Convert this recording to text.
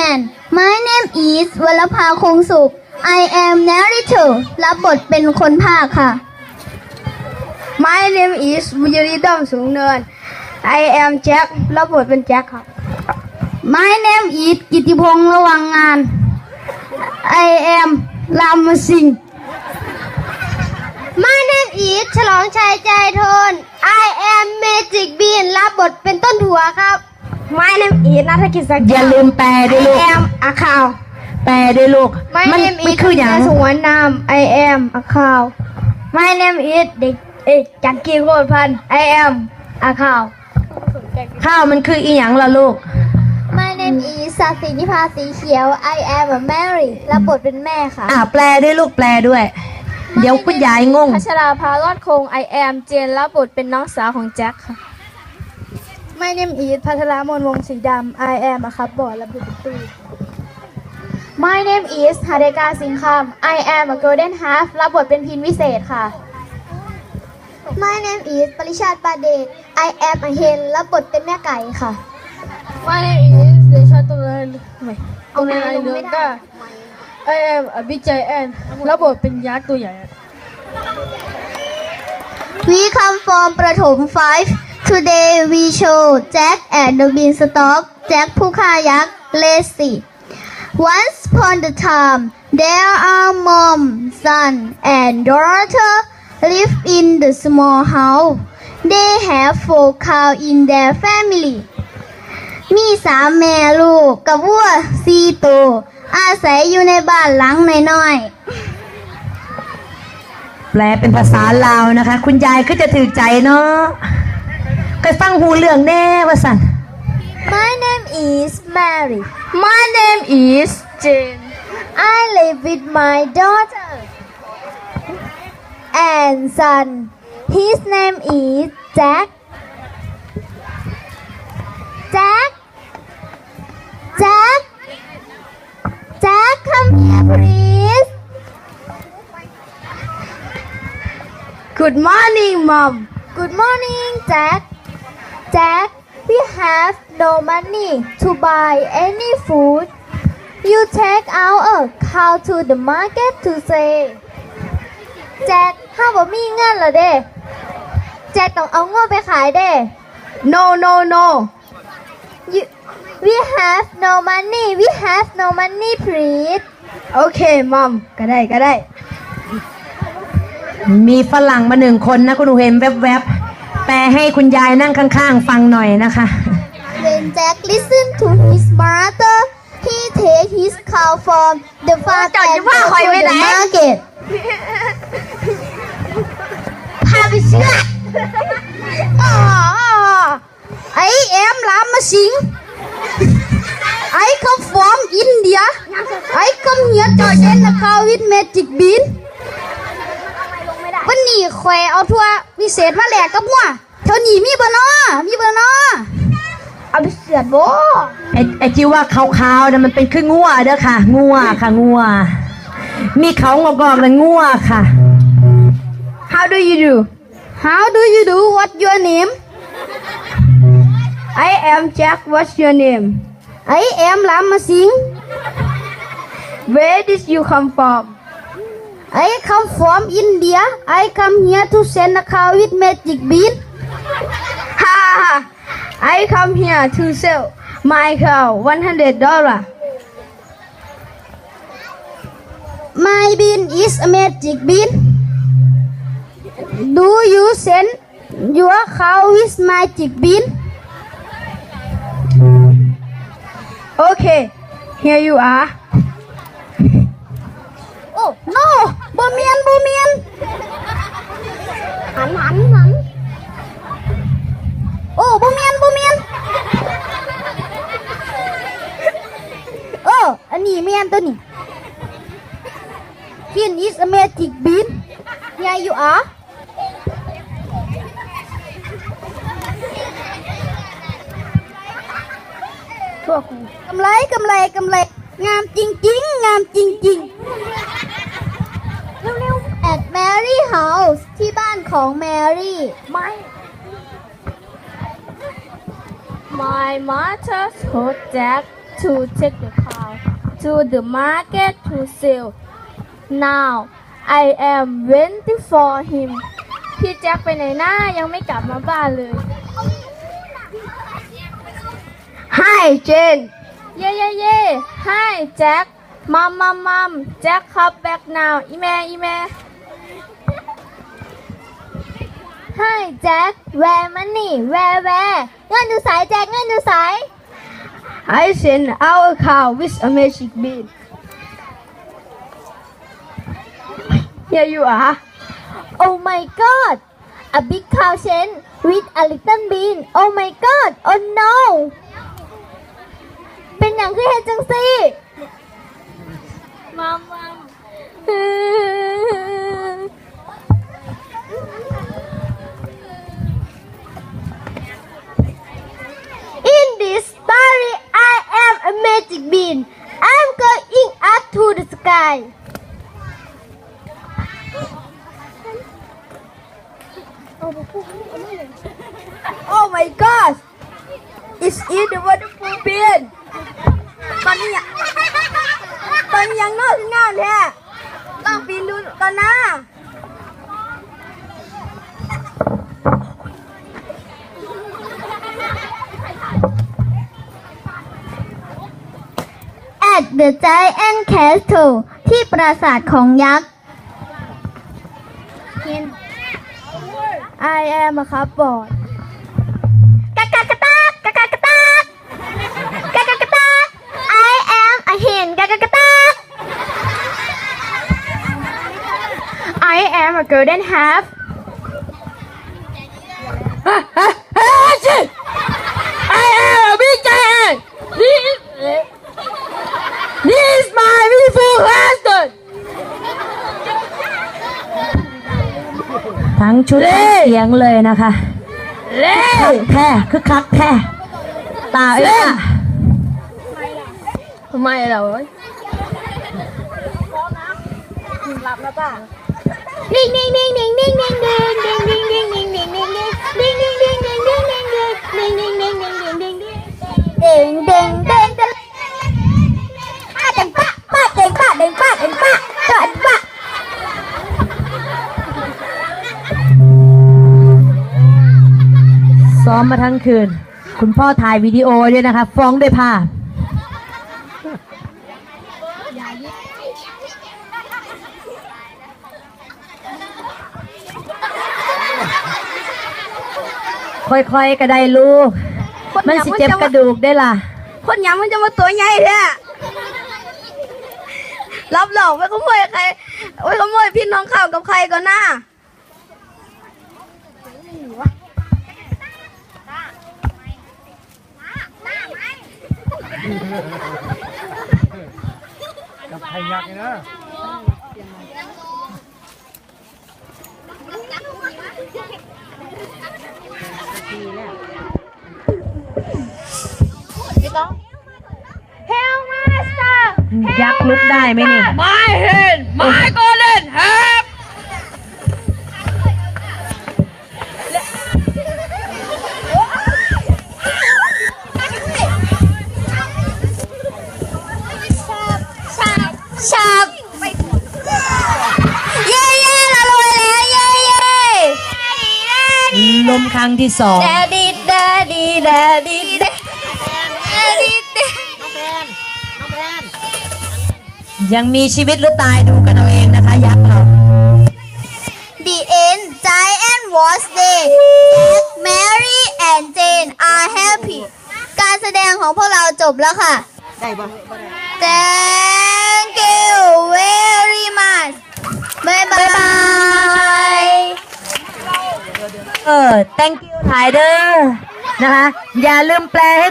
man My name is วรภาคงสุข I am narrator รับบทเป็นคนภาคค่ะ My name is บุญยริดอมสูงเนิน I am Jack รับบทเป็นแจ็คครับ My name is กิติพงษ์ระวังงาน I am รามสิงห์ My name is ฉลองชัยใจโทน I am Magic Bean รับบทเป็นต้นถั่วครับ My name is นัฐกิจสักอย่าลืมแปลด้วยลูก I am อาคาว แปลด้วยลูก My มั name มัน is คืออย่าง สวนนาม I am อาคาว My name is เด็กเอ๊ะจักรีโคตรพันธ์ I am อาคาว ข้าวมันคืออีหยังล่ะลูก My name is สัสินิพาสีเขียว I am a Mary รับบทเป็นแม่ค่ะ อ่าแปลด้วยลูกแปลด้วย เดี๋ยวคุณยายงง พัชราภารอดคง I am เจนรับบทเป็นน้องสาวของแจ็คค่ะ My name is พัทรามนวงศ์สีดำ I am อะครับบอดรับบทเป็นตู้ My name is ฮาเดกาสิงคำ I am a golden half รับบทเป็นพินวิเศษค่ะ My name is ปริชาติปาเดช I am a hen รับบทเป็นแม่ไก่ค่ะ My name is เดชาตุลาไม่ตรงนั้นเนื้อก็ I am a big giant รับบทเป็นยักษ์ตัวใหญ่ We come from ประถม5 Today we show Jack and the Beanstalk Jack ผู้ฆ่ายักษ์ Lazy Once upon a time there are mom son and daughter live in the small house they have four cows in their family มีสามแม่ลูกกับวัวสี่ตัวอาศัยอยู่ในบ้านหลังน้อยๆ แปลเป็นภาษาลาวนะคะ คุณยายก็จะถือใจเนาะ เคยฟังหูเรื่องแน่ว่าสัน My name is Mary. My name is Jane I live with my daughter and son. His name is Jack. Jack. Jack. Jack, come here, please. Good morning mom Good morning, Jack. Jack, we have no money to buy any food. You take out a cow to the market to say. แจ็คถ้าบ่มีเงินเหรอเด้แจ็คต้องเอาเงินไปขายเด้ No no no you, We have no money We have no money please โอเคมอมก็ได้ก็ได้ มีฝรั่งมาหนึ่งคนนะคุณหนูเห็นแวบๆ แปลให้คุณยายนั่งข้างๆ ฟังหน่อยนะคะ When Jack listened to his mother he take his cow from the farm จอด and จะว่า go คอย to ไว้ the ไหน market พาไปเชื่ออ๋อไอเอ็มลามมาสิง I come from India I come here to send a cow with magic bean วัน นี้แควเอาทั่วพิเศษมาแหลกกับหัวเท่านี้มีบ่นอมีบ่นอเอาไปเสียดบ่ไอ้ไอ้ที่ว่าขาวๆนะมันเป็นคืองัวเด้อค่ะ งัวค่ะงัว มีเขางอกๆนะงัวค่ะ How do you do How do you do What's your name I am Jack What's your name I am Lama Singh Where did you come from I come from India. I come here to send a cow with magic bean. Ha I come here to sell my cow 100 dollar. My bean is a magic bean. Do you send your cow with magic bean? Okay, here you are. Oh no, บ่เมียนบ่เมียนหันหันหันโอ้บ่เมียนบ่เมียนโอ้อันนี้เมียนตัวนี้ Here is a magic bean. Here you are. ทั่วกูกำไรกำไรกำไรงามจริง ๆ งามจริง ๆ at Mary House ที่บ้านของแมรี่ My My mother told Jack to take the cow to the market to sell Now I am waiting for him พี่แจ็คไปไหนหน้ายังไม่กลับมาบ้านเลย Hi Jane เย่เย่เย่ Hi Jack มัมมัมมัมแจ็ค come back now อีแม่อีแม่ ให้แจ็คแวร์มันนี่แวร์แวร์เงินดูสายแจ็คเงินดูสาย I send our cow with a magic bean. Here you are. Oh my god! A big cow sent with a little bean. Oh my god! Oh no! เป็นอย่างคือเฮจังซี่มัมมัม I'm going up to the sky. Oh my gosh! It's in the wonderful bin. ตอนนี้ยังตอนนี้ยังเลิกงานแท้ต้องปีนดูก่อนนะ at the Giant Castle ที่ปราสาทของยักษ์ I am a cupboard กากากะตากกากากะตากกากากะตาก I am a hen กากากะตาก I am a golden half ทั้งชุดเสียงเลยนะคะเล่แพ้คือคักแค่ตาเอ๊ะทำไมเราหลับแล้วป่ะนิ่งนิ่งนิ่งนิ่งนิ่งนิ่งนิ่งนิ่งางคืน คุณพ่อถ่ายวิดีโอด้วยนะคะ ฟ้องด้วยภาพค่อยๆก็ได้ลูก มันสิเจ็บกระดูกได้ล่ะ คนยังมันจะมาตัวใหญ่แท้รับหลอกไปขโมยใครไปขโมยพี่น้องข่าวกับใครก่อนหน้า กับไทยยักษ์เลยนะยักษ์ลุกได้ไหมเนี่ย ไม่เห็น ไม่ก็ ลมครั้งที่สอง แดดีแดดีแดดีแดแดดีแดยังมีชีวิตหรือตายดูกันเอาเองนะคะยักษ์เรา The end giant was dead Mary and Jane are happy การแสดงของพวกเราจบแล้วค่ะ ได้ปะ Thank you very much บ๊ายบาย เออ thank you ถ่ายเด้อนะคะอย่าลืมแปลให้